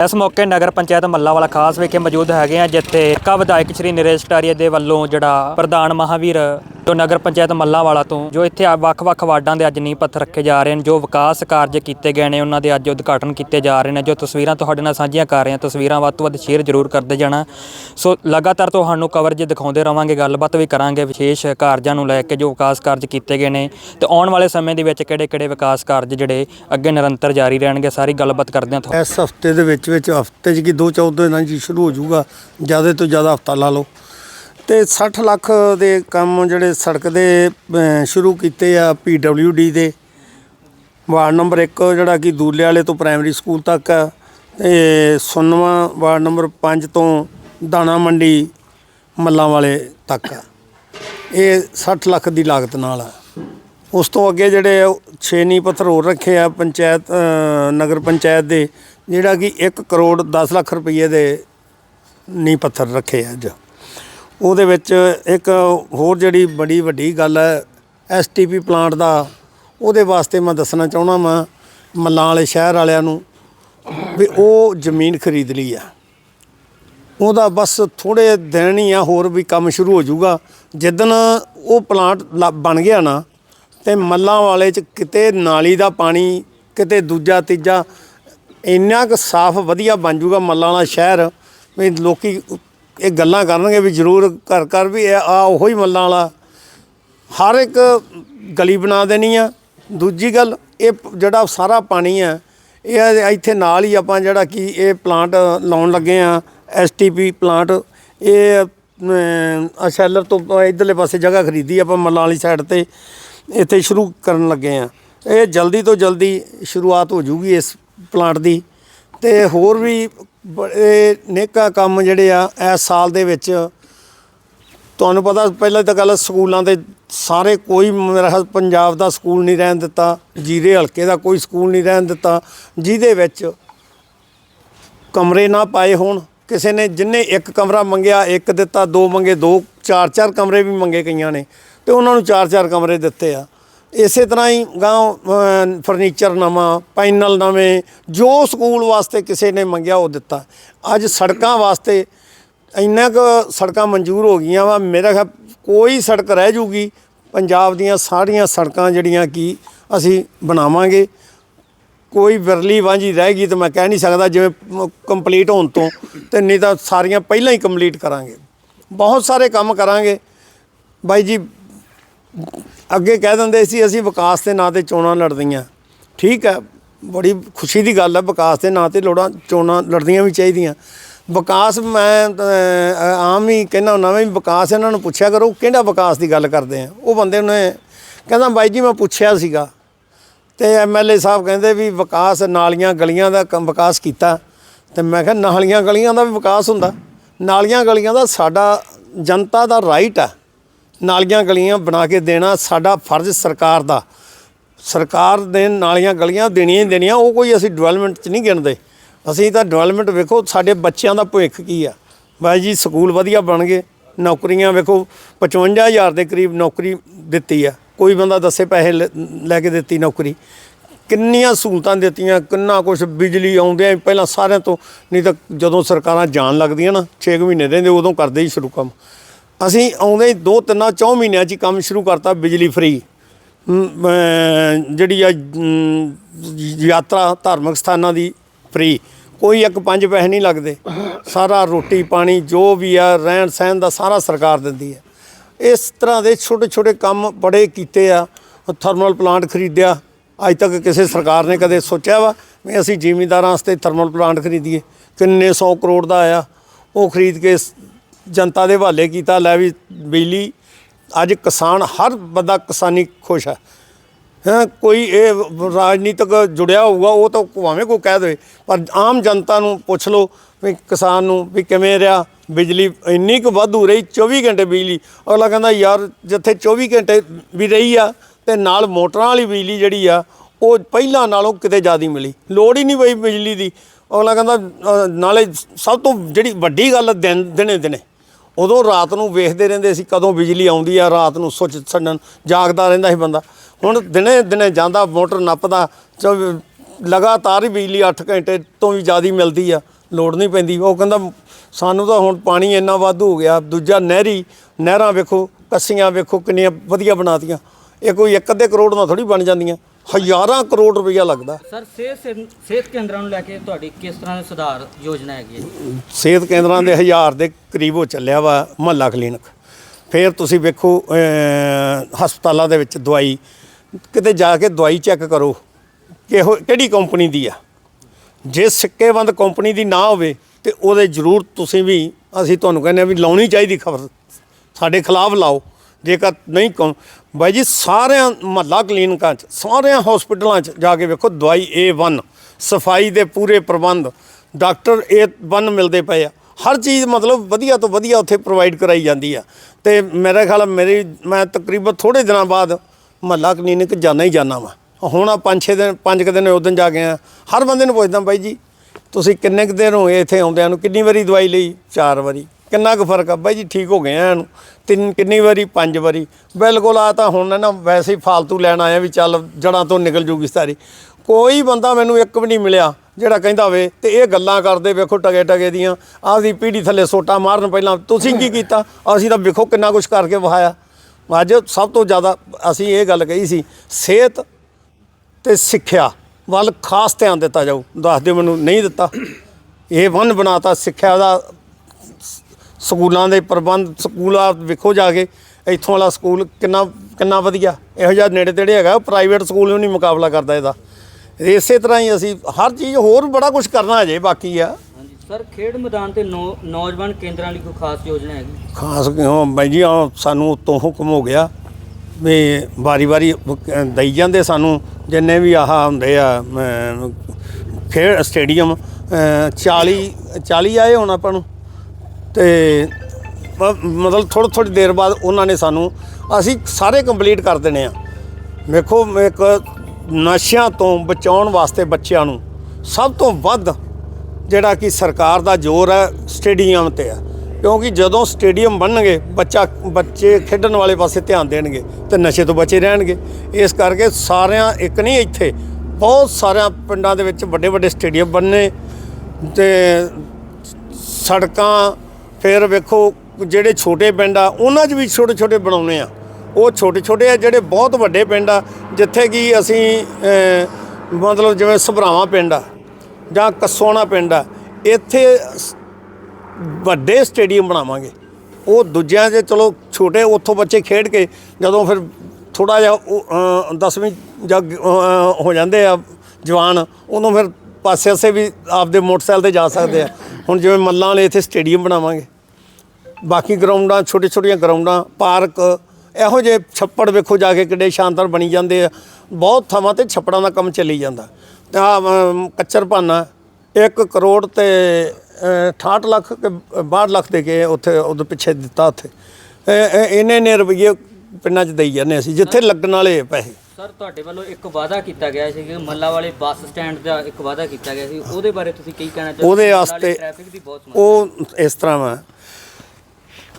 ਇਸ ਮੌਕੇ ਨਗਰ ਪੰਚਾਇਤ ਮੱਲਾਵਾਲਾ ਖਾਸ ਵਿਖੇ ਮੌਜੂਦ ਹੈਗੇ ਆ, ਜਿੱਥੇ ਕਾ ਵਿਧਾਇਕ ਸ਼੍ਰੀ ਨਰੇਸ਼ ਟਾਰੀਆ ਦੇ ਵੱਲੋਂ ਜਿਹੜਾ ਪ੍ਰਧਾਨ ਮਹਾਵੀਰ ਜੋ ਨਗਰ ਪੰਚਾਇਤ ਮੱਲਾਂ ਵਾਲਾ ਤੋਂ, ਜੋ ਇੱਥੇ ਆ ਵੱਖ-ਵੱਖ ਵਾਰਡਾਂ ਦੇ ਅੱਜ ਨੀਂਹ ਪੱਥਰ ਰੱਖੇ ਜਾ ਰਹੇ ਨੇ, ਜੋ ਵਿਕਾਸ ਕਾਰਜ ਕੀਤੇ ਗਏ ਨੇ, ਉਹਨਾਂ ਦੇ ਅੱਜ ਉਦਘਾਟਨ ਕੀਤੇ ਜਾ ਰਹੇ ਨੇ, ਜੋ ਤਸਵੀਰਾਂ ਤੁਹਾਡੇ ਨਾਲ ਸਾਂਝੀਆਂ ਕਰ ਰਹੇ ਹਾਂ, ਤਸਵੀਰਾਂ ਵੱਧ ਤੋਂ ਵੱਧ ਸ਼ੇਅਰ ਜ਼ਰੂਰ ਕਰਦੇ ਜਾਣਾ। ਸੋ ਲਗਾਤਾਰ ਤੁਹਾਨੂੰ ਕਵਰੇਜ ਦਿਖਾਉਂਦੇ ਰਵਾਂਗੇ, ਗੱਲਬਾਤ ਵੀ ਕਰਾਂਗੇ, ਵਿਸ਼ੇਸ਼ ਕਾਰਜਾਂ ਨੂੰ ਲੈ ਕੇ ਜੋ ਵਿਕਾਸ ਕਾਰਜ ਕੀਤੇ ਗਏ ਨੇ, ਤੇ ਆਉਣ ਵਾਲੇ ਸਮੇਂ ਦੇ ਵਿੱਚ ਕਿਹੜੇ-ਕਿਹੜੇ ਵਿਕਾਸ ਕਾਰਜ ਜਿਹੜੇ ਅੱਗੇ ਨਿਰੰਤਰ ਜਾਰੀ ਰਹਿਣਗੇ, ਸਾਰੀ ਗੱਲਬਾਤ ਕਰਦੇ ਹਾਂ ਤੁਹਾਨੂੰ ਇਸ ਹਫ਼ਤੇ ਦੇ ਵਿੱਚ ਵਿੱਚ ਹਫ਼ਤੇ 'ਚ ਕੀ ਦੋ ਚੌਥੇ ਦਿਨਾਂ 'ਚ ਸ਼ੁਰੂ ਹੋ ਜਾਊਗਾ, ਜ਼ਿਆਦਾ ਤੋਂ ਜ਼ਿਆਦਾ ਹਫਤਾ ਲਾ ਲਓ। ਤੇ 60 ਲੱਖ ਦੇ ਕੰਮ ਜਿਹੜੇ ਸੜਕ ਦੇ ਸ਼ੁਰੂ ਕੀਤੇ ਆ ਡੀ ਦੇ। ਵਾਰਡ ਨੰਬਰ 1 ਜਿਹੜਾ ਕਿ ਦੂਲੇ ਵਾਲੇ ਤੋਂ ਪ੍ਰਾਇਮਰੀ ਸਕੂਲ ਤੱਕ ਆ। ਤੇ ਸੁਨਵਾ ਵਾਰਡ ਨੰਬਰ 5 ਤੋਂ ਦਾਣਾ ਮੰਡੀ ਮੱਲਾਂ ਵਾਲੇ ਤੱਕ ਆ। ਇਹ 60 ਲੱਖ ਦੀ ਲਾਗਤ ਨਾਲ ਆ। ਉਸ ਤੋਂ ਅੱਗੇ ਜਿਹੜੇ 6 ਨੀ ਪੱਥਰ ਹੋਰ ਰੱਖੇ ਆ ਪੰਚਾਇਤ ਨਗਰ ਪੰਚਾਇਤ ਦੇ, ਜਿਹੜਾ ਕਿ 1 ਕਰੋੜ 10 ਲੱਖ ਰੁਪਏ ਦੇ ਨੀ ਪੱਥਰ ਰੱਖੇ ਆ ਅੱਜ। ਉਹਦੇ ਵਿੱਚ ਇੱਕ ਹੋਰ ਜਿਹੜੀ ਬੜੀ ਵੱਡੀ ਗੱਲ ਹੈ ਐਸਟੀਪੀ ਪਲਾਂਟ ਦਾ, ਉਹਦੇ ਵਾਸਤੇ ਮੈਂ ਦੱਸਣਾ ਚਾਹਣਾ ਵਾਂ, ਮੱਲਾਂ ਵਾਲੇ ਸ਼ਹਿਰ ਵਾਲਿਆਂ ਨੂੰ ਵੀ ਉਹ ਜ਼ਮੀਨ ਖਰੀਦ ਲਈ ਆ। ਉਹਦਾ ਬਸ ਥੋੜੇ ਦਿਨ ਹੀ ਆ, ਹੋਰ ਵੀ ਕੰਮ ਸ਼ੁਰੂ ਹੋ ਜਾਊਗਾ। ਜਿੱਦਣ ਉਹ ਪਲਾਂਟ ਲ- ਬਣ ਗਿਆ ਨਾ, ਤੇ ਮੱਲਾਂ ਵਾਲੇ ਚ ਕਿਤੇ ਨਾਲੀ ਦਾ ਪਾਣੀ, ਕਿਤੇ ਦੂਜਾ, ਤੀਜਾ, ਇੰਨਾ ਕੁ ਸਾਫ਼ ਵਧੀਆ ਬਣ ਜਾਊਗਾ ਮੱਲਾਂ ਵਾਲਾ ਸ਼ਹਿਰ, ਵੀ ਲੋਕੀ ਇਹ ਗੱਲਾਂ ਕਰਨਗੇ ਵੀ ਜ਼ਰੂਰ ਘਰ ਘਰ ਵੀ ਇਹ ਆ ਉਹੋ ਹੀ ਮੱਲਾਂ ਵਾਲਾ। ਹਰ ਇੱਕ ਗਲੀ ਬਣਾ ਦੇਣੀ ਆ। ਦੂਜੀ ਗੱਲ ਇਹ ਜਿਹੜਾ ਸਾਰਾ ਪਾਣੀ ਆ ਇਹ ਇੱਥੇ ਨਾਲ ਹੀ ਆਪਾਂ ਜਿਹੜਾ ਕਿ ਇਹ ਪਲਾਂਟ ਲਾਉਣ ਲੱਗੇ ਆ ਐਸਟੀਪੀ ਪਲਾਂਟ ਇਹ ਅਮ, ਸ਼ੈਲਰ ਤੋਂ ਇਧਰਲੇ ਪਾਸੇ ਜਗ੍ਹਾ ਖਰੀਦੀ ਆਪਾਂ ਮੱਲਾਂ ਵਾਲੀ ਸਾਈਡ ਤੇ ਇੱਥੇ ਸ਼ੁਰੂ ਕਰਨ ਲੱਗੇ ਆ। ਇਹ ਜਲਦੀ ਤੋਂ ਜਲਦੀ ਸ਼ੁਰੂਆਤ ਹੋ ਜੂਗੀ ਇਸ ਪਲਾਂਟ ਦੀ। ਤੇ ਹੋਰ ਵੀ ਬੜੇ ਨੇਕਾ ਕੰਮ ਜਿਹੜੇ ਆ, ਇਸ ਸਾਲ ਦੇ ਵਿੱਚ। ਤੁਹਾਨੂੰ ਪਤਾ, ਪਹਿਲਾਂ ਤਾਂ ਗੱਲ ਸਕੂਲਾਂ ਦੇ ਸਾਰੇ ਕੋਈ ਮੇਰਾ ਪੰਜਾਬ ਦਾ ਸਕੂਲ ਨਹੀਂ ਰਹਿਣ ਦਿੱਤਾ, ਜੀਰੇ ਹਲਕੇ ਦਾ ਕੋਈ ਸਕੂਲ ਨਹੀਂ ਰਹਿਣ ਦਿੱਤਾ, ਜਿਹਦੇ ਵਿੱਚ ਕਮਰੇ ਨਾ ਪਾਏ ਹੋਣ। ਕਿਸੇ ਨੇ ਜਿੰਨੇ ਇੱਕ ਕਮਰਾ ਮੰਗਿਆ, ਇੱਕ ਦਿੱਤਾ, ਦੋ ਮੰਗੇ, ਦੋ ਚਾਰ ਚਾਰ ਕਮਰੇ ਵੀ ਮੰਗੇ ਕਈਆਂ ਨੇ, ਤੇ ਉਹਨਾਂ ਨੂੰ ਚਾਰ ਚਾਰ ਕਮਰੇ ਦਿੱਤੇ ਆ। ਇਸੇ ਤਰ੍ਹਾਂ ਹੀ ਗਾਂ ਫਰਨੀਚਰ ਨਵਾਂ, ਪੈਨਲ ਨਵੇਂ, ਜੋ ਸਕੂਲ ਵਾਸਤੇ ਕਿਸੇ ਨੇ ਮੰਗਿਆ ਉਹ ਦਿੱਤਾ। ਅੱਜ ਸੜਕਾਂ ਵਾਸਤੇ ਇੰਨਾ ਕੁ ਸੜਕਾਂ ਮਨਜ਼ੂਰ ਹੋ ਗਈਆਂ ਵਾ, ਮੇਰਾ ਖਿਆਲ ਕੋਈ ਸੜਕ ਰਹਿ ਜੂਗੀ, ਪੰਜਾਬ ਦੀਆਂ ਸਾਰੀਆਂ ਸੜਕਾਂ ਜਿਹੜੀਆਂ ਕੀ ਅਸੀਂ ਬਣਾਵਾਂਗੇ। ਕੋਈ ਵਿਰਲੀ ਵਾਂਝੀ ਰਹਿ ਗਈ ਤਾਂ ਮੈਂ ਕਹਿ ਨਹੀਂ ਸਕਦਾ ਜਿਵੇਂ ਕੰਪਲੀਟ ਹੋਣ ਤੋਂ, ਤੇ ਨਹੀਂ ਤਾਂ ਸਾਰੀਆਂ ਪਹਿਲਾਂ ਹੀ ਕੰਪਲੀਟ ਕਰਾਂਗੇ। ਬਹੁਤ ਸਾਰੇ ਕੰਮ ਕਰਾਂਗੇ। ਬਾਈ ਜੀ ਅੱਗੇ ਕਹਿ ਦਿੰਦੇ ਸੀ, ਅਸੀਂ ਵਿਕਾਸ ਦੇ ਨਾਂ ਤੇ ਚੋਣਾਂ ਲੜਦੀਆਂ। ਠੀਕ ਹੈ, ਬੜੀ ਖੁਸ਼ੀ ਦੀ ਗੱਲ ਹੈ, ਵਿਕਾਸ ਦੇ ਨਾਂ ਤੇ ਲੋੜਾਂ, ਚੋਣਾਂ ਲੜਦੀਆਂ ਵੀ ਚਾਹੀਦੀਆਂ। ਵਿਕਾਸ ਮੈਂ ਆਮ ਹੀ ਕਹਿੰਦਾ ਹੁੰਦਾ ਵੀ ਵਿਕਾਸ ਇਹਨਾਂ ਨੂੰ ਪੁੱਛਿਆ ਕਰੋ, ਕਿਹੜਾ ਵਿਕਾਸ ਦੀ ਗੱਲ ਕਰਦੇ ਆ? ਉਹ ਬੰਦੇ ਨੇ ਕਹਿੰਦਾ, ਬਾਈ ਜੀ ਮੈਂ ਪੁੱਛਿਆ ਸੀਗਾ। ਤੇ ਐਮਐਲਏ ਸਾਹਿਬ ਕਹਿੰਦੇ ਵੀ ਵਿਕਾਸ ਨਾਲੀਆਂ ਗਲੀਆਂ ਦਾ ਕੰਮ ਵਿਕਾਸ ਕੀਤਾ। ਤੇ ਮੈਂ ਕਿਹਾ, ਨਾਲੀਆਂ ਗਲੀਆਂ ਦਾ ਵੀ ਵਿਕਾਸ ਹੁੰਦਾ। ਨਾਲੀਆਂ ਗਲੀਆਂ ਦਾ ਸਾਡਾ ਜਨਤਾ ਦਾ ਰਾਈਟ ਆ। ਨਾਲੀਆਂ ਗਲੀਆਂ ਬਣਾ ਕੇ ਦੇਣਾ ਸਾਡਾ ਫਰਜ਼ ਸਰਕਾਰ ਦਾ। ਸਰਕਾਰ ਦੇ ਨਾਲੀਆਂ ਗਲੀਆਂ ਦੇਣੀਆਂ ਹੀ ਦੇਣੀਆਂ, ਉਹ ਕੋਈ ਅਸੀਂ ਡਿਵੈਲਪਮੈਂਟ 'ਚ ਨਹੀਂ ਗਿਣਦੇ। ਅਸੀਂ ਤਾਂ ਡਿਵੈਲਪਮੈਂਟ ਵੇਖੋ, ਸਾਡੇ ਬੱਚਿਆਂ ਦਾ ਭਵਿੱਖ ਕੀ ਆ। ਬਾਈ ਜੀ, ਸਕੂਲ ਵਧੀਆ ਬਣ ਗਏ, ਨੌਕਰੀਆਂ ਵੇਖੋ 55000 ਦੇ ਕਰੀਬ ਨੌਕਰੀ ਦਿੱਤੀ ਆ। ਕੋਈ ਬੰਦਾ ਦੱਸੇ ਪੈਸੇ ਲੈ- ਲੈ ਕੇ ਦਿੱਤੀ ਨੌਕਰੀ। ਕਿੰਨੀਆਂ ਸਹੂਲਤਾਂ ਦਿੱਤੀਆਂ, ਕਿੰਨਾ ਕੁਝ ਬਿਜਲੀ ਆਉਂਦਿਆਂ ਪਹਿਲਾਂ ਸਾਰਿਆਂ ਤੋਂ, ਨਹੀਂ ਤਾਂ ਜਦੋਂ ਸਰਕਾਰਾਂ ਜਾਣ ਲੱਗਦੀਆਂ ਨਾ 6 ਮਹੀਨੇ ਦੇ ਉਦੋਂ ਕਰਦੇ ਹੀ ਸ਼ੁਰੂ ਕੰਮ। ਅਸੀਂ ਆਉਂਦੇ ਦੋ ਤਿੰਨਾਂ ਚੌ ਮਹੀਨਿਆਂ 'ਚ ਹੀ ਕੰਮ ਸ਼ੁਰੂ ਕਰਤਾ ਬਿਜਲੀ ਫ੍ਰੀ ਜਿਹੜੀ ਆ ਯਾਤਰਾ ਧਾਰਮਿਕ ਸਥਾਨਾਂ ਦੀ ਫ੍ਰੀ ਕੋਈ ਇੱਕ ਪੰਜ ਪੈਸੇ ਨਹੀਂ ਲੱਗਦੇ। ਸਾਰਾ ਰੋਟੀ ਪਾਣੀ ਜੋ ਵੀ ਆ, ਰਹਿਣ ਸਹਿਣ ਦਾ ਸਾਰਾ ਸਰਕਾਰ ਦਿੰਦੀ ਹੈ ਇਸ ਤਰ੍ਹਾਂ ਦੇ ਛੋਟੇ ਛੋਟੇ ਕੰਮ ਬੜੇ ਕੀਤੇ ਆ। ਥਰਮਲ ਪਲਾਂਟ ਖਰੀਦਿਆ। ਅੱਜ ਤੱਕ ਕਿਸੇ ਸਰਕਾਰ ਨੇ ਕਦੇ ਸੋਚਿਆ ਵਾ ਵੀ ਅਸੀਂ ਜ਼ਿਮੀਂਦਾਰਾਂ ਵਾਸਤੇ ਥਰਮਲ ਪਲਾਂਟ ਖਰੀਦੀਏ। ਕਿੰਨੇ 100 ਕਰੋੜ ਦਾ ਆਇਆ। ਉਹ ਖਰੀਦ ਕੇ ਜਨਤਾ ਦੇ ਹਵਾਲੇ ਕੀਤਾ, ਲੈ ਵੀ ਬਿਜਲੀ, ਅੱਜ ਕਿਸਾਨ, ਹਰ ਬੰਦਾ ਕਿਸਾਨੀ ਖੁਸ਼ ਹੈ। ਹਾਂ, ਕੋਈ ਇਹ ਰਾਜਨੀਤਿਕ ਜੁੜਿਆ ਹੋਊਗਾ, ਉਹ ਤਾਂ ਭਾਵੇਂ ਕੋਈ ਕਹਿ ਦੇਵੇ, ਪਰ ਆਮ ਜਨਤਾ ਨੂੰ ਪੁੱਛ ਲਓ ਵੀ ਕਿਸਾਨ ਨੂੰ ਵੀ ਕਿਵੇਂ ਰਿਹਾ, ਬਿਜਲੀ ਇੰਨੀ ਕੁ ਵਾਧੂ ਰਹੀ 24 ਘੰਟੇ ਬਿਜਲੀ, ਅਗਲਾ ਕਹਿੰਦਾ, ਯਾਰ, ਜਿੱਥੇ 24 ਘੰਟੇ ਵੀ ਰਹੀ ਆ, ਤੇ ਨਾਲ ਮੋਟਰਾਂ ਵਾਲੀ ਬਿਜਲੀ ਜਿਹੜੀ ਆ, ਉਹ ਪਹਿਲਾਂ ਨਾਲੋਂ ਕਿਤੇ ਜ਼ਿਆਦਾ ਮਿਲੀ। ਲੋੜ ਹੀ ਨਹੀਂ ਪਈ ਬਿਜਲੀ ਦੀ। ਅਗਲਾ ਕਹਿੰਦਾ ਨਾਲੇ ਸਭ ਤੋਂ ਜਿਹੜੀ ਵੱਡੀ ਗੱਲ ਦਿਨ, ਦਿਨੇ ਦਿਨੇ ਉਦੋਂ ਰਾਤ ਨੂੰ ਵੇਖਦੇ ਰਹਿੰਦੇ ਸੀ ਕਦੋਂ ਬਿਜਲੀ ਆਉਂਦੀ ਆ, ਰਾਤ ਨੂੰ ਸੁੱਚ ਛੱਡਣ ਜਾਗਦਾ ਰਹਿੰਦਾ ਸੀ ਬੰਦਾ। ਹੁਣ ਦਿਨੇ ਦਿਨੇ ਜਾਂਦਾ, ਮੋਟਰ ਨੱਪਦਾ ਚੌਵੀ- ਲਗਾਤਾਰ ਹੀ ਬਿਜਲੀ 8 ਘੰਟੇ ਤੋਂ ਵੀ ਜ਼ਿਆਦਾ ਮਿਲਦੀ ਆ, ਲੋੜ ਨਹੀਂ ਪੈਂਦੀ। ਉਹ ਕਹਿੰਦਾ, ਸਾਨੂੰ ਤਾਂ ਹੁਣ ਪਾਣੀ ਇੰਨਾ ਵੱਧ ਹੋ ਗਿਆ, ਦੂਜਾ ਨਹਿਰੀ, ਨਹਿਰਾਂ ਵੇਖੋ, ਕੱਸੀਆਂ ਵੇਖੋ, ਕਿੰਨੀਆਂ ਵਧੀਆ ਬਣਾਤੀਆਂ। ਇਹ ਕੋਈ ਇੱਕ ਅੱਧੇ ਕਰੋੜ ਨਾਲ ਥੋੜੀ ਬਣ ਜਾਂਦੀਆਂ। ਹਜ਼ਾਰਾਂ ਕਰੋੜ ਰੁਪਈਆ ਲੱਗਦਾ। ਸਰ ਸਿਹਤ ਸਿਹਤ ਕੇਂਦਰਾਂ ਨੂੰ ਲੈ ਕੇ ਤੁਹਾਡੀ ਕਿਸ ਤਰ੍ਹਾਂ ਦੀ ਸੁਧਾਰ ਯੋਜਨਾ ਹੈਗੀ ਹੈ? ਸਿਹਤ ਕੇਂਦਰਾਂ ਦੇ ਹਜ਼ਾਰ ਦੇ ਕਰੀਬ ਹੋ ਚੱਲਿਆ ਵਾ ਮਹੱਲਾ ਕਲੀਨਿਕ। ਫਿਰ ਤੁਸੀਂ ਵੇਖੋ ਹਸਪਤਾਲਾਂ ਦੇ ਵਿੱਚ ਦਵਾਈ ਕਿਤੇ ਜਾ ਕੇ ਦਵਾਈ ਚੈੱਕ ਕਰੋ ਕਿਹੋ ਕਿਹੜੀ ਕੰਪਨੀ ਦੀ ਆ। ਜੇ ਸਿੱਕੇਬੰਦ ਕੰਪਨੀ ਦੀ ਨਾ ਹੋਵੇ ਤੇ ਉਹਦੇ ਜ਼ਰੂਰ ਤੁਸੀਂ ਵੀ ਅਸੀਂ ਤੁਹਾਨੂੰ ਕਹਿੰਦੇ ਆ ਵੀ ਲਾਉਣੀ ਚਾਹੀਦੀ ਖਬਰ। ਸਾਡੇ ਖਿਲਾਫ ਲਾਓ ਜੇਕਰ ਨਹੀਂ ਬਾਈ ਜੀ, ਸਾਰਿਆਂ ਮਹੱਲਾ ਕਲੀਨਿਕਾਂ 'ਚ, ਸਾਰਿਆਂ ਹਸਪੀਟਲਾਂ 'ਚ ਜਾ ਕੇ ਵੇਖੋ, ਦਵਾਈ A1 ਸਫ਼ਾਈ ਦੇ ਪੂਰੇ ਪ੍ਰਬੰਧ, ਡਾਕਟਰ A1 ਮਿਲਦੇ ਪਏ ਆ। ਹਰ ਚੀਜ਼ ਮਤਲਬ ਵਧੀਆ ਤੋਂ ਵਧੀਆ ਉੱਥੇ ਪ੍ਰੋਵਾਈਡ ਕਰਾਈ ਜਾਂਦੀ ਆ। ਤੇ ਮੇਰਾ ਖਿਆਲ ਮੇਰੀ, ਮੈਂ ਤਕਰੀਬਨ ਥੋੜੇ ਦਿਨਾਂ ਬਾਅਦ ਮਹੱਲਾ ਕਲੀਨਿਕ ਜਾਣਾ ਹੀ ਜਾਣਾ ਵਾ। ਹੁਣ ਆ ਪੰਜ ਛੇ ਦਿਨ, ਪੰਜ ਕੁ ਦਿਨ ਉਦੋਂ ਜਾ ਕੇ ਆ ਹਰ ਬੰਦੇ ਨੂੰ ਪੁੱਛਦਾ ਬਾਈ ਜੀ, ਤੁਸੀਂ ਕਿੰਨੇ ਕੁ ਦਿਨ ਹੋਏ ਇੱਥੇ ਆਉਂਦਿਆਂ ਨੂੰ? ਕਿੰਨੀ ਵਾਰੀ ਦਵਾਈ ਲਈ? ਚਾਰ ਵਾਰੀ। ਕਿੰਨਾ ਕੁ ਫ਼ਰਕ ਆ? ਬਾਈ ਜੀ, ਠੀਕ ਹੋ ਗਏ ਆ ਇਹਨੂੰ। ਤਿੰਨ, ਕਿੰਨੀ ਵਾਰੀ? ਪੰਜ ਵਾਰੀ। ਬਿਲਕੁਲ ਆ ਤਾਂ ਹੁਣ ਨਾ ਵੈਸੇ ਹੀ ਫਾਲਤੂ ਲੈਣ ਆਇਆ ਵੀ ਚੱਲ ਜੜਾਂ ਤੋਂ ਨਿਕਲ ਜੂਗੀ ਸਾਰੀ। ਕੋਈ ਬੰਦਾ ਮੈਨੂੰ ਇੱਕ ਵੀ ਨਹੀਂ ਮਿਲਿਆ ਜਿਹੜਾ ਕਹਿੰਦਾ ਹੋਵੇ ਤੇ ਇਹ ਗੱਲਾਂ ਕਰਦੇ ਵੇਖੋ ਟਗੇ ਟਗੇ ਦੀਆਂ। ਆਪਦੀ ਪੀੜੀ ਥੱਲੇ ਸੋਟਾ ਮਾਰਨ ਪਹਿਲਾਂ ਤੁਸੀਂ ਕੀ ਕੀਤਾ? ਅਸੀਂ ਤਾਂ ਵੇਖੋ ਕਿੰਨਾ ਕੁਝ ਕਰਕੇ ਵਹਾਇਆ ਅੱਜ ਸਭ ਤੋਂ ਜ਼ਿਆਦਾ ਅਸੀਂ ਇਹ ਗੱਲ ਕਹੀ ਸੀ, ਸਿਹਤ ਤੇ ਸਿੱਖਿਆ ਵੱਲ ਖਾਸ ਧਿਆਨ ਦਿੱਤਾ ਜਾਊ। ਦੱਸ ਦਿਓ ਮੈਨੂੰ ਨਹੀਂ ਦਿੱਤਾ। ਇਹ ਵਨ ਬਣਾਤਾ, ਸਿੱਖਿਆ ਦਾ ਸਕੂਲਾਂ ਦੇ ਪ੍ਰਬੰਧ ਸਕੂਲਾਂ ਵੇਖੋ ਜਾ ਕੇ ਇੱਥੋਂ ਵਾਲਾ ਸਕੂਲ ਕਿੰਨਾ ਕਿੰਨਾ ਵਧੀਆ। ਇਹੋ ਜਿਹਾ ਨੇੜੇ ਤੇੜੇ ਹੈਗਾ ਪ੍ਰਾਈਵੇਟ ਸਕੂਲ ਵੀ ਨਹੀਂ ਮੁਕਾਬਲਾ ਕਰਦਾ ਇਹਦਾ। ਇਸੇ ਤਰ੍ਹਾਂ ਹੀ ਅਸੀਂ ਹਰ ਚੀਜ਼ ਹੋਰ ਬੜਾ ਕੁਝ ਕਰਨਾ ਅਜੇ ਬਾਕੀ ਆ। ਹਾਂਜੀ। ਸਰ ਖੇਡ ਮੈਦਾਨ ਤੇ ਨੌ- ਨੌਜਵਾਨ ਕੇਂਦਰਾਂ ਲਈ ਕੋਈ ਖਾਸ ਯੋਜਨਾ ਹੈਗੀ? ਖਾਸ ਕਿਉਂ? ਬਾਈ ਜੀ ਸਾਨੂੰ ਉਤੋਂ ਹੁਕਮ ਹੋ ਗਿਆ ਵੀ ਵਾਰੀ ਵਾਰੀ ਦਈ ਜਾਂਦੇ ਸਾਨੂੰ ਜਿੰਨੇ ਵੀ ਆਹ ਹੁੰਦੇ ਆ ਖੇਡ ਸਟੇਡੀਅਮ ਅਮ, 40 40 ਆਏ ਹੁਣ ਆਪਾਂ ਨੂੰ। ਤੇ ਮਤਲਬ ਥੋੜ੍ਹੀ ਥੋੜ੍ਹੀ ਦੇਰ ਬਾਅਦ ਉਹਨਾਂ ਨੇ ਸਾਨੂੰ, ਅਸੀਂ ਸਾਰੇ ਕੰਪਲੀਟ ਕਰ ਦੇਣੇ ਆ। ਵੇਖੋ, ਇੱਕ ਨਸ਼ਿਆਂ ਤੋਂ ਬਚਾਉਣ ਵਾਸਤੇ ਬੱਚਿਆਂ ਨੂੰ ਸਭ ਤੋਂ ਵੱਧ ਜਿਹੜਾ ਕਿ ਸਰਕਾਰ ਦਾ ਜ਼ੋਰ ਹੈ, ਸਟੇਡੀਅਮ ਤੇ ਹੈ ਕਿਉਂਕਿ ਜਦੋਂ ਸਟੇਡੀਅਮ ਬਣਨਗੇ, ਬੱਚਾ, ਬੱਚੇ ਖੇਡਣ ਵਾਲੇ ਪਾਸੇ ਧਿਆਨ ਦੇਣਗੇ ਤੇ ਨਸ਼ੇ ਤੋਂ ਬਚੇ ਰਹਿਣਗੇ। ਇਸ ਕਰਕੇ ਸਾਰਿਆਂ, ਇੱਕ ਨਹੀਂ ਇੱਥੇ, ਬਹੁਤ ਸਾਰਿਆਂ ਪਿੰਡਾਂ ਦੇ ਵਿੱਚ ਵੱਡੇ ਵੱਡੇ ਸਟੇਡੀਅਮ ਬਣਨੇ ਤੇ ਸੜਕਾਂ ਫਿਰ ਵੇਖੋ ਜਿਹੜੇ ਛੋਟੇ ਪਿੰਡ ਆ, ਉਹਨਾਂ 'ਚ ਵੀ ਛੋਟੇ ਛੋਟੇ ਬਣਾਉਣੇ ਆ। ਉਹ ਛੋਟੇ ਛੋਟੇ ਆ ਜਿਹੜੇ ਬਹੁਤ ਵੱਡੇ ਪਿੰਡ ਆ, ਜਿੱਥੇ ਕਿ ਅਸੀਂ ਮਤਲਬ ਜਿਵੇਂ ਸਭਰਾਵਾਂ ਪਿੰਡ ਆ ਜਾਂ ਕਸੋਣਾ ਪਿੰਡ ਆ, ਇੱਥੇ ਵੱਡੇ ਸਟੇਡੀਅਮ ਬਣਾਵਾਂਗੇ। ਉਹ ਦੂਜਿਆਂ 'ਚ ਚਲੋ ਛੋਟੇ ਉੱਥੋਂ ਬੱਚੇ ਖੇਡ ਕੇ ਜਦੋਂ ਫਿਰ ਥੋੜਾ ਜਿਹਾ 10ਵੀਂ ਜਗ ਹੋ ਜਾਂਦੇ ਆ ਜਵਾਨ, ਉਦੋਂ ਫਿਰ ਪਾਸੇ ਆਸੇ ਵੀ ਆਪਦੇ ਮੋਟਰਸਾਈਕਲ ਤੇ ਜਾ ਸਕਦੇ ਆ। ਹੁਣ ਜਿਵੇਂ ਮੱਲਾਂ ਵਾਲੇ ਇੱਥੇ ਸਟੇਡੀਅਮ ਬਣਾਵਾਂਗੇ। ਬਾਕੀ ਗਰਾਊਂਡਾਂ ਛੋਟੇ ਛੋਟੀਆਂ ਗਰਾਊਂਡਾਂ ਪਾਰਕ ਇਹੋ ਜਿਹੇ ਛੱਪੜ ਵੇਖੋ ਜਾ ਕੇ ਕਿੱਡੇ ਸ਼ਾਨਦਾਰ ਬਣੀ ਜਾਂਦੇ ਆ। ਬਹੁਤ ਥਾਵਾਂ ਤੇ ਛੱਪੜਾਂ ਦਾ ਕੰਮ ਚੱਲੀ ਜਾਂਦਾ। ਤਾਂ ਆਹ, ਕੱਚਰ ਭਾਨਾ 1 ਕਰੋੜ ਤੇ ਅ, 68 ਲੱਖ ਕਿ 62 ਲੱਖ ਦੇ ਕੇ ਉੱਥੇ ਉਹਦੇ ਪਿੱਛੇ ਦਿੱਤਾ ਉੱਥੇ। ਇਹ- ਇਹ- ਇੰਨੇ ਇੰਨੇ ਰੁਪਈਏ ਪਿੰਡਾਂ 'ਚ ਦੇਈ ਜਾਂਦੇ ਅਸੀਂ ਜਿੱਥੇ ਲੱਗਣ ਵਾਲੇ ਆ ਪੈਸੇ। ਸਰ ਤੁਹਾਡੇ ਵੱਲੋਂ ਇੱਕ ਵਾਅਦਾ ਕੀਤਾ ਗਿਆ ਸੀ ਕਿ ਮੱਲਾ ਵਾਲੇ ਬੱਸ ਸਟੈਂਡ ਦਾ ਇੱਕ ਵਾਅਦਾ ਕੀਤਾ ਗਿਆ ਸੀ। ਉਹਦੇ ਬਾਰੇ ਤੁਸੀਂ ਕੀ ਕਹਿਣਾ ਚਾਹੁੰਦੇ ਉਹਦੇ ਵਾਸਤੇ ਵਾਲੀ ਟ੍ਰੈਫਿਕ ਦੀ ਬਹੁਤ ਸਮੱਸਿਆ ਉਹ ਇਸ ਤਰ੍ਹਾਂ ਵਾ।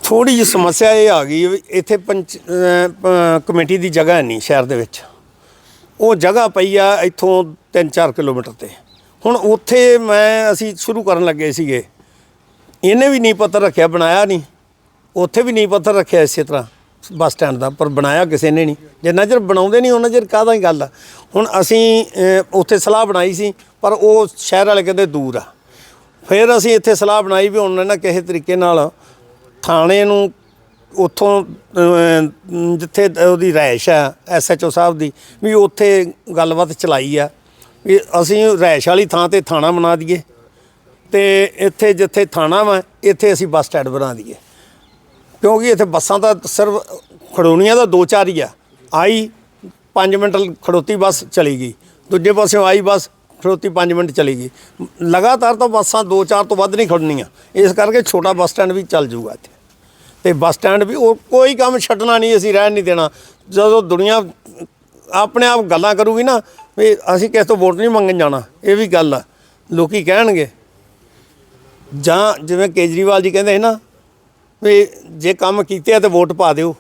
ਥੋੜੀ ਜਿਹੀ ਸਮੱਸਿਆ ਇਹ ਆ ਗਈ ਵੀ ਇੱਥੇ ਪੰਚ ਅਹ, ਪ- ਕਮੇਟੀ ਦੀ ਜਗ੍ਹਾ ਨਹੀਂ ਸ਼ਹਿਰ ਦੇ ਵਿੱਚ। ਉਹ ਜਗ੍ਹਾ ਪਈ ਆ ਇੱਥੋਂ 3-4 ਕਿਲੋਮੀਟਰ ਤੇ। ਹੁਣ ਉੱਥੇ ਮੈਂ ਅਸੀਂ ਸ਼ੁਰੂ ਕਰਨ ਲੱਗੇ ਸੀਗੇ। ਇਹਨੇ ਵੀ ਨਹੀਂ ਪੱਤਰ ਰੱਖਿਆ ਬਣਾਇਆ ਨਹੀਂ। ਉੱਥੇ ਵੀ ਨਹੀਂ ਪੱਤਰ ਰੱਖਿਆ ਇਸੇ ਤਰ੍ਹਾਂ। ਬੱਸ ਸਟੈਂਡ ਦਾ, ਪਰ ਬਣਾਇਆ ਕਿਸੇ ਨੇ ਨਹੀਂ। ਜਿੰਨਾ ਚਿਰ ਬਣਾਉਂਦੇ ਨਹੀਂ, ਉਹਨਾਂ ਚਿਰ ਕਾਹਦਾ ਹੀ ਗੱਲ ਆ। ਹੁਣ ਅਸੀਂ ਉੱਥੇ ਸਲਾਹ ਬਣਾਈ ਸੀ, ਪਰ ਉਹ ਸ਼ਹਿਰ ਵਾਲੇ ਕਹਿੰਦੇ ਦੂਰ ਆ। ਫਿਰ ਅਸੀਂ ਇੱਥੇ ਸਲਾਹ ਬਣਾਈ ਵੀ ਹੁਣ ਨਾ ਕਿਸੇ ਤਰੀਕੇ ਨਾਲ ਥਾਣੇ ਨੂੰ ਉੱਥੋਂ ਜਿੱਥੇ ਉਹਦੀ ਰਿਹਾਇਸ਼ ਆ ਐਸਐਚਓ ਸਾਹਿਬ ਦੀ, ਵੀ ਉੱਥੇ ਗੱਲਬਾਤ ਚਲਾਈ ਆ। ਵੀ ਅਸੀਂ ਰਹਿਸ਼ ਵਾਲੀ ਥਾਂ ਤੇ ਥਾਣਾ ਬਣਾ ਦਈਏ ਤੇ ਇੱਥੇ ਜਿੱਥੇ ਥਾਣਾ ਵਾ, ਇੱਥੇ ਅਸੀਂ ਬੱਸ ਸਟੈਂਡ ਬਣਾ ਦਈਏ। ਕਿਉਂਕਿ ਇੱਥੇ ਬੱਸਾਂ ਤਾਂ ਸਿਰਫ ਖੜੋਣੀਆਂ ਦਾ ਦੋ ਚਾਰ ਹੀ ਆ। ਆਈ 5 ਮਿੰਟ ਖੜੋਤੀ ਬੱਸ ਚਲੀ ਗਈ। ਦੂਜੇ ਪਾਸਿਓਂ ਆਈ ਬੱਸ, ਖੜੋਤੀ 5 ਮਿੰਟ ਚਲੀ ਗਈ। ਲਗਾਤਾਰ ਤਾਂ ਬੱਸਾਂ ਦੋ ਚਾਰ ਤੋਂ ਵੱਧ ਨਹੀਂ ਖੜਨੀਆਂ ਇਸ ਕਰਕੇ ਛੋਟਾ ਬੱਸ ਸਟੈਂਡ ਵੀ ਚੱਲ ਜਾਊਗਾ ਇੱਥੇ। ਤੇ ਬੱਸ ਸਟੈਂਡ ਵੀ ਉਹ ਕੋਈ ਕੰਮ ਛੱਡਣਾ ਨਹੀਂ, ਅਸੀਂ ਰਹਿਣ ਨਹੀਂ ਦੇਣਾ। ਜਦੋਂ ਦੁਨੀਆ ਆਪਣੇ ਆਪ ਗੱਲਾਂ ਕਰੂਗੀ ਨਾ, ਵੀ ਅਸੀਂ ਕਿਸੇ ਤੋਂ ਵੋਟ ਨਹੀਂ ਮੰਗਣ ਜਾਣਾ। ਇਹ ਵੀ ਗੱਲ ਆ। ਲੋਕੀ ਕਹਿਣਗੇ। ਜਾਂ ਜਿਵੇਂ ਕੇਜਰੀਵਾਲ ਜੀ ਕਹਿੰਦੇ ਸੀ ਨਾ ਵੀ ਜੇ ਕੰਮ ਕੀਤੇ ਆ ਤੇ ਵੋਟ ਪਾ ਦਿਓ।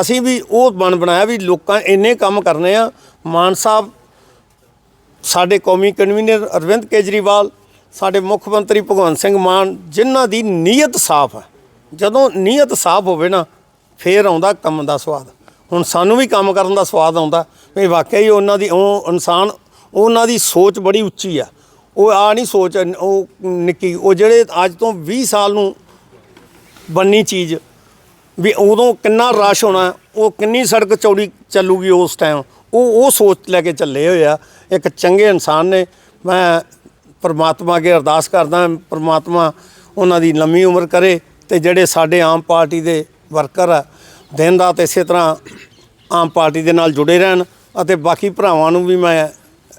ਅਸੀਂ ਵੀ ਉਹ ਬਣ ਬਣਾਇਆ ਵੀ ਲੋਕਾਂ ਇੰਨੇ ਕੰਮ ਕਰਨੇ ਆ। ਮਾਨ ਸਾਹਿਬ, ਸਾਡੇ ਕੌਮੀ ਕਨਵੀਨਰ ਅਰਵਿੰਦ ਕੇਜਰੀਵਾਲ, ਸਾਡੇ ਮੁੱਖ ਮੰਤਰੀ ਭਗਵੰਤ ਸਿੰਘ ਮਾਨ, ਜਿਨ੍ਹਾਂ ਦੀ ਨੀਅਤ ਸਾਫ਼ ਹੈ ਜਦੋਂ ਨੀਅਤ ਸਾਫ਼ ਹੋਵੇ ਨਾ, ਫੇਰ ਆਉਂਦਾ ਕੰਮ ਦਾ ਸਵਾਦ। ਹੁਣ ਸਾਨੂੰ ਵੀ ਕੰਮ ਕਰਨ ਦਾ ਸਵਾਦ ਆਉਂਦਾ। ਵੀ ਵਾਕਿਆ ਹੀ ਉਹਨਾਂ ਦੀ ਉਹ ਇਨਸਾਨ, ਉਹਨਾਂ ਦੀ ਸੋਚ ਬੜੀ ਉੱਚੀ ਆ। ਉਹ ਆ ਨਹੀਂ ਸੋਚ, ਉਹ ਨਿੱਕੀ, ਉਹ ਜਿਹੜੇ ਅੱਜ ਤੋਂ 20 ਸਾਲ ਨੂੰ ਬੰਨੀ ਚੀਜ਼ ਵੀ ਉਦੋਂ ਕਿੰਨਾ ਰਸ਼ ਹੋਣਾ, ਉਹ ਕਿੰਨੀ ਸੜਕ ਚੌੜੀ ਚੱਲੂਗੀ ਉਸ ਟਾਈਮ ਉਹ ਉਹ ਸੋਚ ਲੈ ਕੇ ਚੱਲੇ ਹੋਏ ਆ। ਇੱਕ ਚੰਗੇ ਇਨਸਾਨ ਨੇ, ਮੈਂ ਪਰਮਾਤਮਾ ਅੱਗੇ ਅਰਦਾਸ ਕਰਦਾ, ਪਰਮਾਤਮਾ ਉਹਨਾਂ ਦੀ ਲੰਮੀ ਉਮਰ ਕਰੇ ਤੇ ਜਿਹੜੇ ਸਾਡੇ ਆਮ ਪਾਰਟੀ ਦੇ ਵਰਕਰ ਆ, ਦਿਨ ਰਾਤ ਇਸੇ ਤਰ੍ਹਾਂ ਆਮ ਪਾਰਟੀ ਦੇ ਨਾਲ ਜੁੜੇ ਰਹਿਣ ਅਤੇ ਬਾਕੀ ਭਰਾਵਾਂ ਨੂੰ ਵੀ ਮੈਂ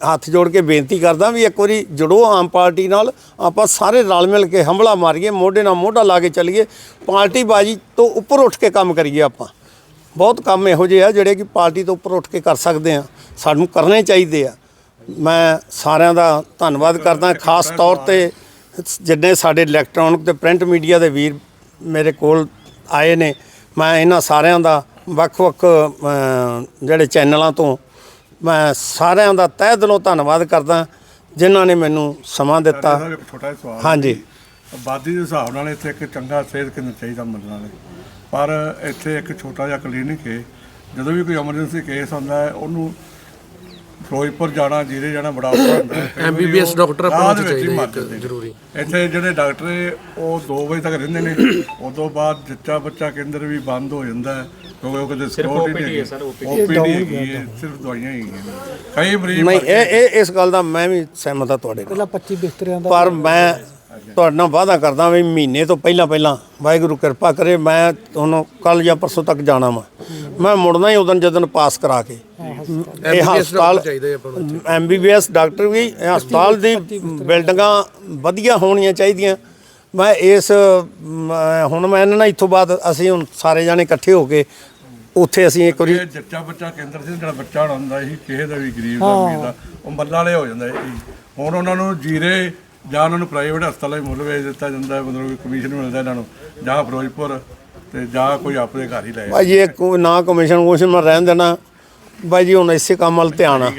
ਹੱਥ ਜੋੜ ਕੇ ਬੇਨਤੀ ਕਰਦਾ ਵੀ ਇੱਕ ਵਾਰੀ ਜੁੜੋ ਆਮ ਪਾਰਟੀ ਨਾਲ ਆਪਾਂ ਸਾਰੇ ਰਲ ਮਿਲ ਕੇ ਹੰਭਲਾ ਮਾਰੀਏ, ਮੋਢੇ ਨਾਲ ਮੋਢਾ ਲਾ ਕੇ ਚੱਲੀਏ ਪਾਰਟੀ ਬਾਜੀ ਤੋਂ ਉੱਪਰ ਉੱਠ ਕੇ ਕੰਮ ਕਰੀਏ ਆਪਾਂ। ਬਹੁਤ ਕੰਮ ਇਹੋ ਜਿਹੇ ਆ ਜਿਹੜੇ ਕਿ ਪਾਰਟੀ ਤੋਂ ਉੱਪਰ ਉੱਠ ਕੇ ਕਰ ਸਕਦੇ ਆ, ਸਾਨੂੰ ਕਰਨੇ ਚਾਹੀਦੇ ਆ। ਮੈਂ ਸਾਰਿਆਂ ਦਾ ਧੰਨਵਾਦ ਕਰਦਾ, ਖਾਸ ਤੌਰ ਤੇ ਜਿੰਨੇ ਸਾਡੇ ਇਲੈਕਟ੍ਰੋਨਿਕ ਤੇ ਪ੍ਰਿੰਟ ਮੀਡੀਆ ਦੇ ਵੀਰ ਮੇਰੇ ਕੋਲ ਆਏ ਨੇ, ਮੈਂ ਇਹਨਾਂ ਸਾਰਿਆਂ ਦਾ ਵੱਖ-ਵੱਖ ਜਿਹੜੇ ਚੈਨਲਾਂ ਤੋਂ ਮੈਂ ਸਾਰਿਆਂ ਦਾ ਤਹਿ ਦਿਲੋਂ ਧੰਨਵਾਦ ਕਰਦਾ ਜਿਨ੍ਹਾਂ ਨੇ ਮੈਨੂੰ ਸਮਾਂ ਦਿੱਤਾ। ਇੱਕ ਛੋਟਾ ਜਿਹਾ ਸਵਾਲ ਹਾਂਜੀ। ਆਬਾਦੀ ਦੇ ਹਿਸਾਬ ਨਾਲ ਇੱਥੇ ਇੱਕ ਚੰਗਾ ਸਿਹਤ ਕੇਂਦਰ ਚਾਹੀਦਾ ਮੰਨਣਾ ਨੇ ਪਰ ਇੱਥੇ ਇੱਕ ਛੋਟਾ ਜਿਹਾ ਕਲੀਨਿਕ ਹੈ। ਜਦੋਂ ਵੀ ਕੋਈ ਐਮਰਜੈਂਸੀ ਕੇਸ ਹੁੰਦਾ ਹੈ ਉਹਨੂੰ ਫਿਰੋਜ਼ਪੁਰ ਜਾਣਾ ਜੀਰੇ ਜਾਣਾ ਬੜਾ ਔਖਾ ਹੁੰਦਾ ਹੈ। ਉਹ ਡਾਕਟਰ ਆਪਾਂ ਨੂੰ ਚਾਹੀਦੇ। ਜ਼ਰੂਰੀ। ਇੱਥੇ ਜਿਹੜੇ ਡਾਕਟਰ ਉਹ 2 ਵਜੇ ਤੱਕ ਰਹਿੰਦੇ ਨੇ। ਉਦੋਂ ਬਾਅਦ ਜੱਚਾ ਬੱਚਾ ਕੇਂਦਰ ਵੀ ਬੰਦ ਹੋ ਜਾਂਦਾ ਹੈ। ਕਿਉਂਕਿ ਉਹ ਕਿਤੇ ਸਿਕਿਉਰਿਟੀ ਨਹੀਂ ਹੈ ਸਰ ਓਪੀਡੀ ਹੈਗੀ ਹੈ ਸਿਰਫ ਦਵਾਈਆਂ ਹੀ ਹੈਗੀਆਂ ਕਈ ਮਰੀਜ਼ ਨਹੀਂ ਇਹ ਇਹ ਇਸ ਗੱਲ ਦਾ ਮੈਂ ਵੀ ਸਹਿਮਤ ਹਾਂ ਤੁਹਾਡੇ ਨਾਲ। ਪਹਿਲਾਂ 25 ਬਿਸਤਰਿਆਂ ਦਾ ਪਰ ਮੈਂ ਤੁਹਾਡੇ ਨਾਲ ਵਾਅਦਾ ਕਰਦਾ ਵੀ ਮਹੀਨੇ ਤੋਂ ਪਹਿਲਾਂ ਪਹਿਲਾਂ ਵਾਹਿਗੁਰੂ ਕਿਰਪਾ ਕਰੇ ਮੈਂ ਹੁਣ ਕੱਲ ਜਾਂ ਪਰਸੋਂ ਤੱਕ ਜਾਣਾ ਵਾ। ਮੈਂ ਮੁੜਨਾ ਹੀ ਉਦੋਂ ਜਦੋਂ ਪਾਸ ਕਰਾ ਕੇ। ਇਹ ਹਸਪਤਾਲ। ਚਾਹੀਦੇ ਆਪਾਂ ਨੂੰ। ਐਮਬੀਬੀਐਸ ਡਾਕਟਰ ਵੀ ਇਹ ਹਸਪਤਾਲ ਦੀ ਬਿਲਡਿੰਗਾਂ ਵਧੀਆ ਹੋਣੀਆਂ ਚਾਹੀਦੀਆਂ। ਮੈਂ ਇਸ ਮ, ਹੁਣ ਮੈਂ ਇਹਨਾਂ ਨਾਲ ਇੱਥੋਂ ਬਾਅਦ ਅਸੀਂ ਹੁਣ ਸਾਰੇ ਜਾਣੇ ਇਕੱਠੇ ਹੋ ਕੇ ਉੱਥੇ ਅਸੀਂ ਇੱਕ ਵਾਰੀ ਇਹ ਜੱਚਾ ਬੱਚਾ ਕੇਂਦਰ ਸੀ ਜਿਹੜਾ ਬੱਚਾ ਹੋਣਾ ਹੁੰਦਾ ਸੀ ਕਿਸੇ ਦਾ ਵੀ ਗਰੀਬ ਦਾ ਅਮੀਰ ਦਾ ਉਹ ਮੱਲਾਂ ਵਾਲੇ ਹੋ ਜਾਂਦਾ ਸੀ। ਹੁਣ ਉਹਨਾਂ ਨੂੰ ਜੀਰੇ ਜਾਂ ਉਹਨਾਂ ਨੂੰ ਪ੍ਰਾਈਵੇਟ ਹਸਪਤਾਲਾਂ 'ਚ ਮੁੱਲ ਵੇਚ ਦਿੱਤਾ ਜਾਂਦਾ ਹੈ, ਮਤਲਬ ਕਿ ਕਮਿਸ਼ਨ ਮਿਲਦਾ ਇਹਨਾਂ ਨੂੰ ਜਾਂ ਫਿਰੋਜ਼ਪੁਰ ਤੇ ਜਾਂ ਕੋਈ ਆਪਣੇ ਘਰ ਹੀ ਲੈ ਭਾਈ ਇਹ ਕੋਈ ਨਾ ਕਮਿਸ਼ਨ ਕੁਮਿਸ਼ਨ ਮੈਂ ਰਹਿਣ ਦੇਣਾ। ਭਾਈ ਜੀ ਹੁਣ ਇਸੇ ਕੰਮ ਵੱਲ ਧਿਆਨ ਆ।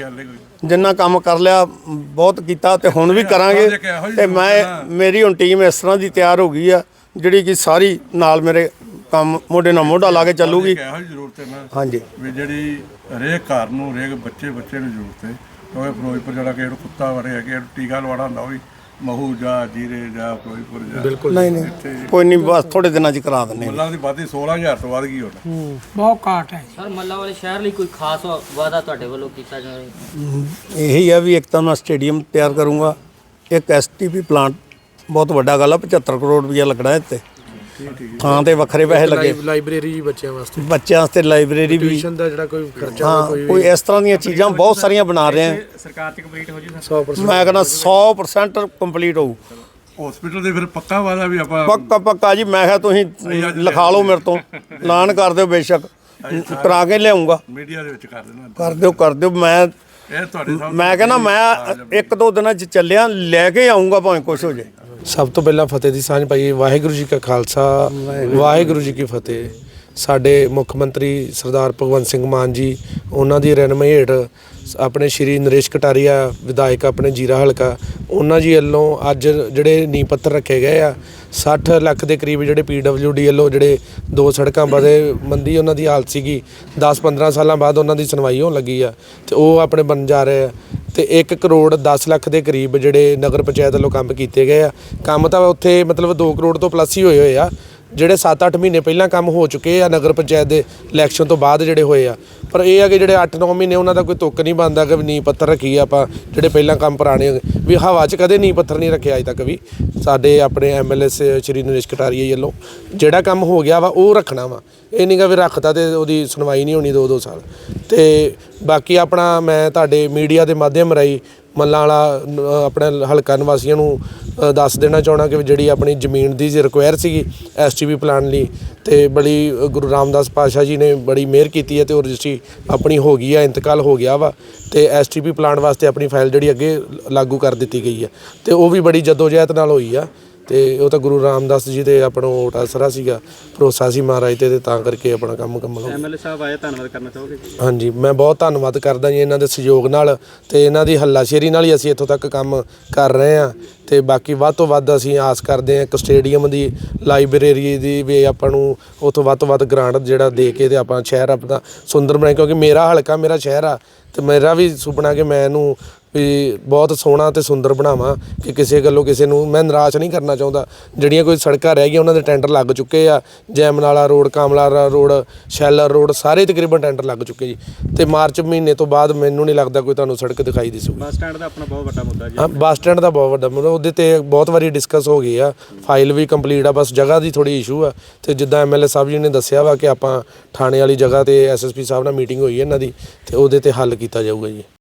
ਜਿੰਨਾ ਕੰਮ ਕਰ ਲਿਆ ਬਹੁਤ ਕੀਤਾ ਤੇ ਹੁਣ ਵੀ ਕਰਾਂਗੇ। ਤੇ ਮੈਂ ਮੇਰੀ ਹੁਣ ਟੀਮ ਇਸ ਤਰ੍ਹਾਂ ਦੀ ਤਿਆਰ ਹੋ ਗਈ ਆ ਜਿਹੜੀ ਕਿ ਸਾਰੀ ਨਾਲ ਮੇਰੇ ਕੰਮ ਮੋਢੇ ਨਾਲ ਮੋਢਾ ਲਾ ਕੇ ਚੱਲੂਗੀ। ਕਿਹੋ ਜਿਹੀ ਜ਼ਰੂਰਤ ਹੈ ਨਾ ਹਾਂਜੀ। ਵੀ ਜਿਹੜੀ ਹਰੇਕ ਘਰ ਨੂੰ ਹਰੇਕ ਬੱਚੇ ਬੱਚੇ ਨੂੰ ਜ਼ਰੂਰਤ ਹੈ। ਕਿਉਂਕਿ ਫਿਰੋਜ਼ਪੁਰ ਜਿਹੜਾ ਕਿ ਕੁੱਤਾ ਵੜੇ ਹੈਗੇ ਟੀਕਾ ਲਵਾਉਣਾ ਹੁੰਦਾ ਉਹ ਵੀ ਮਹੂ ਜਾਂ ਜੀਰੇ ਜਾਂ ਫਿਰੋਜ਼ਪੁਰ ਜਾਂ। ਬਿਲਕੁਲ। ਨਹੀਂ ਨਹੀਂ ਕੋਈ ਨਹੀਂ ਬਸ ਥੋੜੇ ਦਿਨਾਂ 'ਚ ਕਰਾ ਦਿੰਨੇ ਮੁੱਲਾਂ ਦੀ ਬਾਦੀ 16000 ਤੋਂ ਵੱਧ ਗਈ ਹੁਣ। ਬਹੁਤ ਘਾਟ ਹੈ ਸਰ ਮੱਲਾ ਵਾਲੇ ਸ਼ਹਿਰ ਲਈ ਕੋਈ ਖਾਸ ਵਾਅਦਾ ਤੁਹਾਡੇ ਵੱਲੋਂ ਕੀਤਾ ਜਾਵੇ ਇਹੀ ਆ ਵੀ ਇੱਕ ਤਾਂ ਮੈਂ ਸਟੇਡੀਅਮ ਤਿਆਰ ਕਰੂੰਗਾ। ਇੱਕ ਐਸਟੀਪੀ ਪਲਾਂਟ ਬਹੁਤ ਵੱਡਾ ਗੱਲ ਆ 75 ਕਰੋੜ ਰੁਪਇਆ ਲੱਗਣਾ ਇੱਥੇ। ਥਾਂ ਤੇ ਵੱਖਰੇ ਪੈਸੇ ਲੱਗੇ। ਲਾਇਬ੍ਰੇਰੀ ਜੀ ਬੱਚਿਆਂ ਵਾਸਤੇ। ਬੱਚਿਆਂ ਵਾਸਤੇ ਲਾਇਬ੍ਰੇਰੀ ਵੀ। ਟਿਊਸ਼ਨ ਦਾ ਜਿਹੜਾ ਕੋਈ ਖਰਚਾ ਹਾਂ ਕੋਈ ਕੋਈ ਇਸ ਤਰ੍ਹਾਂ ਦੀਆਂ ਚੀਜ਼ਾਂ ਬਹੁਤ ਸਾਰੀਆਂ ਬਣਾ ਰਹੇ ਆ 100% ਮੈਂ ਕਹਿੰਦਾ 100% ਕੰਪਲੀਟ ਹੋਊ। ਹਸਪੀਟਲ ਦੇ ਫਿਰ ਪੱਕਾ ਵਾਦਾ ਵੀ ਆਪਾਂ ਪੱਕਾ ਪੱਕਾ ਜੀ ਮੈਂ ਕਿਹਾ ਤੁਸੀਂ ਲਿਖਾ ਲਓ ਮੇਰੇ ਤੋਂ। ਐਲਾਨ ਕਰ ਦਿਓ ਬੇਸ਼ੱਕ। ਕਰਾ ਕੇ ਲਿਆਉਂਗਾ। ਮੀਡੀਆ ਦੇ ਵਿੱਚ ਕਰ ਦੇਣਾ। ਕਰ ਦਿਓ ਕਰ ਦਿਓ। ਮੈਂ ਇਹ ਤੁਹਾਡੇ ਸਾਹਮਣੇ ਮੈਂ ਕਹਿੰਦਾ ਮੈਂ ਇੱਕ ਦੋ ਦਿਨਾਂ ਚ ਚੱਲਿਆ ਲੈ ਕੇ ਆਉਂਗਾ ਭਾਵੇਂ ਕੁਝ ਹੋ ਜੇ। ਸਭ ਤੋਂ ਪਹਿਲਾਂ ਫਤਿਹ ਦੀ ਸਾਂਝ ਪਾਈਏ ਵਾਹਿਗੁਰੂ ਜੀ ਕਾ ਖਾਲਸਾ ਵਾਹਿਗੁਰੂ ਜੀ ਕੀ ਫਤਿਹ। ਸਾਡੇ ਮੁੱਖ ਮੰਤਰੀ ਸਰਦਾਰ ਭਗਵੰਤ ਸਿੰਘ ਮਾਨ ਜੀ ਉਹਨਾਂ ਦੀ ਰਹਿਨਮਾਈ ਹੇਠ ਆਪਣੇ ਸ਼੍ਰੀ ਨਰੇਸ਼ ਕਟਾਰੀਆ, ਵਿਧਾਇਕ ਆਪਣੇ ਜੀਰਾ ਹਲਕਾ, ਉਹਨਾਂ ਜੀ ਵੱਲੋਂ ਅੱਜ ਜਿਹੜੇ ਨੀਂਹ ਪੱਥਰ ਰੱਖੇ ਗਏ ਆ 60 ਲੱਖ ਦੇ ਕਰੀਬ ਜਿਹੜੇ ਡੀ ਵੱਲੋਂ ਜਿਹੜੇ ਦੋ ਸੜਕਾਂ ਬਦੇ ਮੰਦੀ ਉਹਨਾਂ ਦੀ ਹਾਲਤ ਸੀਗੀ 10-15 ਸਾਲਾਂ ਬਾਅਦ ਉਹਨਾਂ ਦੀ ਸੁਣਵਾਈ ਹੋਣ ਲੱਗੀ ਆ, ਤੇ ਉਹ ਆਪਣੇ ਬਣ ਜਾ ਰਹੇ ਆ, ਤੇ 1 ਕਰੋੜ 10 ਲੱਖ ਦੇ ਕਰੀਬ ਜਿਹੜੇ ਨਗਰ ਪੰਚਾਇਤ ਵੱਲੋਂ ਕੰਮ ਕੀਤੇ ਗਏ ਆ, ਕੰਮ ਤਾਂ ਉੱਥੇ ਮਤਲਬ 2 ਕਰੋੜ ਤੋਂ ਪਲੱਸ ਹੀ ਹੋਏ ਹੋਏ ਆ, ਜਿਹੜੇ 7-8 ਮਹੀਨੇ ਪਹਿਲਾਂ ਕੰਮ ਹੋ ਚੁੱਕੇ ਆ ਨਗਰ ਪੰਚਾਇਤ ਦੇ ਇਲੈਕਸ਼ਨ ਤੋਂ ਬਾਅਦ ਜਿਹੜੇ ਹੋਏ ਆ ਪਰ ਇਹ ਆ ਕਿ ਜਿਹੜੇ 8-9 ਮਹੀਨੇ ਉਹਨਾਂ ਦਾ ਕੋਈ ਤੁੱਕ ਨਹੀਂ ਬਣਦਾ ਕਿ ਨੀ ਪੱਥਰ ਰੱਖੀ ਆਪਾਂ, ਜਿਹੜੇ ਪਹਿਲਾਂ ਕੰਮ ਪੁਰਾਣੇ ਹੋ ਗਏ। ਵੀ ਹਵਾ 'ਚ ਕਦੇ ਨੀ ਪੱਥਰ ਨਹੀਂ ਰੱਖਿਆ ਅਜੇ ਤੱਕ ਵੀ ਸਾਡੇ ਆਪਣੇ ਐਮਐਲਏ ਸ਼੍ਰੀ ਨਰੇਸ਼ ਕਟਾਰੀਆ ਵੱਲੋਂ ਜਿਹੜਾ ਕੰਮ ਹੋ ਗਿਆ ਵਾ, ਉਹ ਰੱਖਣਾ ਵਾ ਇਹ ਨਹੀਂਗਾ ਵੀ ਰੱਖਤਾ ਤੇ ਉਹਦੀ ਸੁਣਵਾਈ ਨਹੀਂ ਹੋਣੀ 2-2 ਸਾਲ ਤੇ ਬਾਕੀ ਆਪਣਾ ਮੈਂ ਤੁਹਾਡੇ ਮੀਡੀਆ ਦੇ ਮਾਧਿਅਮ ਰਾਹੀਂ ਮੱਲਾਂ ਵਾਲਾ ਆਪਣੇ ਹਲਕਾ ਨਿਵਾਸੀਆਂ ਨੂੰ ਦੱਸ ਦੇਣਾ ਚਾਹਣਾ ਕਿ ਜਿਹੜੀ ਆਪਣੀ ਜ਼ਮੀਨ ਦੀ ਰਿਕੁਆਇਰ ਸੀਗੀ ਐਸਟੀਪੀ ਪਲਾਨ ਲਈ ਤੇ ਬੜੀ ਗੁਰੂ ਰਾਮਦਾਸ ਪਾਤਸ਼ਾਹ ਜੀ ਨੇ ਬੜੀ ਮਿਹਰ ਕੀਤੀ ਹੈ ਤੇ ਉਹ ਰਜਿਸਟਰੀ ਆਪਣੀ ਹੋ ਗਈ ਹੈ ਇੰਤਕਾਲ ਹੋ ਗਿਆ ਵਾ ਤੇ ਐਸਟੀਪੀ ਪਲਾਨ ਵਾਸਤੇ ਆਪਣੀ ਫਾਈਲ ਜਿਹੜੀ ਅੱਗੇ ਲਾਗੂ ਕਰ ਦਿੱਤੀ ਗਈ ਹੈ ਤੇ ਉਹ ਵੀ ਬੜੀ ਜਦੋਜਹਿਦ ਨਾਲ ਹੋਈ ਆ ਤੇ ਉਹ ਤਾਂ ਗੁਰੂ ਰਾਮਦਾਸ ਜੀ ਦੇ ਆਪਣਾ ਓਟ ਆਸਰਾ ਸੀਗਾ ਭਰੋਸਾ ਸੀ ਮਹਾਰਾਜ ਤੇ ਤੇ ਤਾਂ ਕਰਕੇ ਆਪਣਾ ਕੰਮ ਕੰਮ ਲਓ ਐਮਐਲਏ ਸਾਹਿਬ ਆਏ ਧੰਨਵਾਦ ਕਰਨਾ ਚਾਹੋਗੇ ਹਾਂਜੀ ਮੈਂ ਬਹੁਤ ਧੰਨਵਾਦ ਕਰਦਾ ਜੀ ਇਹਨਾਂ ਦੇ ਸਹਿਯੋਗ ਨਾਲ ਤੇ ਇਹਨਾਂ ਦੀ ਹੱਲਾਸ਼ੇਰੀ ਨਾਲ ਹੀ ਅਸੀਂ ਇੱਥੋਂ ਤੱਕ ਕੰਮ ਕਰ ਰਹੇ ਹਾਂ। ਤੇ ਬਾਕੀ ਵੱਧ ਤੋਂ ਵੱਧ ਅਸੀਂ ਆਸ ਕਰਦੇ ਹਾਂ ਇੱਕ ਸਟੇਡੀਅਮ ਦੀ ਲਾਇਬ੍ਰੇਰੀ ਦੀ ਵੀ ਆਪਾਂ ਨੂੰ ਤੋਂ ਵੱਧ ਤੋਂ ਵੱਧ ਗ੍ਰਾਂਟ ਜਿਹੜਾ ਦੇ ਕੇ ਤੇ ਆਪਾਂ ਸ਼ਹਿਰ ਆਪਣਾ ਸੁੰਦਰ ਬਣਾਏ। ਕਿਉਂਕਿ ਮੇਰਾ ਹਲਕਾ ਮੇਰਾ ਸ਼ਹਿਰ ਆ ਤੇ ਮੇਰਾ ਵੀ ਸੁਪਨਾ ਕਿ ਮੈਂ ਇਹਨੂੰ ਵੀ ਬਹੁਤ ਸੋਹਣਾ ਤੇ ਸੁੰਦਰ ਬਣਾਵਾਂ ਕਿ ਕਿਸੇ ਗੱਲੋਂ ਕਿਸੇ ਨੂੰ ਮੈਂ ਨਿਰਾਸ਼ ਨਹੀਂ ਕਰਨਾ ਚਾਹੁੰਦਾ। ਜਿਹੜੀਆਂ ਕੋਈ ਸੜਕਾਂ ਰਹਿ ਗਈਆਂ ਉਹਨਾਂ ਦੇ ਟੈਂਡਰ ਲੱਗ ਚੁੱਕੇ ਆ। ਜੈਮਨਾਲਾ ਰੋਡ ਕਾਮਲਾਰਾ ਰੋਡ ਸ਼ੈਲਰ ਰੋਡ ਸਾਰੇ ਤਕਰੀਬਨ ਟੈਂਡਰ ਲੱਗ ਚੁੱਕੇ ਜੀ। ਤੇ ਮਾਰਚ ਮਹੀਨੇ ਤੋਂ ਬਾਅਦ ਮੈਨੂੰ ਨਹੀਂ ਲੱਗਦਾ ਕੋਈ ਤੁਹਾਨੂੰ ਸੜਕ ਦਿਖਾਈ ਦਿਸੂਗੀ ਬੱਸ ਸਟੈਂਡ ਦਾ ਆਪਣਾ ਬਹੁਤ ਵੱਡਾ ਮੁੱਦਾ ਜੀ। ਹਾਂ ਬੱਸ ਸਟੈਂਡ ਦਾ ਬਹੁਤ ਵੱਡਾ ਮਤਲਬ ਉਹਦੇ ਤੇ ਬਹੁਤ ਵਾਰੀ ਡਿਸਕਸ ਹੋ ਗਈ ਆ। ਫਾਈਲ ਵੀ ਕੰਪਲੀਟ ਆ, ਬਸ ਜਗ੍ਹਾ ਦੀ ਥੋੜੀ ਇਸ਼ੂ ਆ। ਤੇ ਜਿੱਦਾਂ ਐਮਐਲਏ ਸਾਹਿਬ ਜੀ ਨੇ ਦੱਸਿਆ ਵਾ ਕਿ ਆਪਾਂ ਥਾਣੇ ਵਾਲੀ ਜਗ੍ਹਾ ਤੇ ਐਸਐਸਪੀ ਸਾਹਿਬ ਨਾਲ ਮੀਟਿੰਗ ਹੋਈ ਹੈ ਇਹਨਾਂ ਦੀ, ਤੇ ਉਹਦੇ ਤੇ ਹੱਲ ਕੀਤਾ ਜਾਊਗਾ ਜੀ।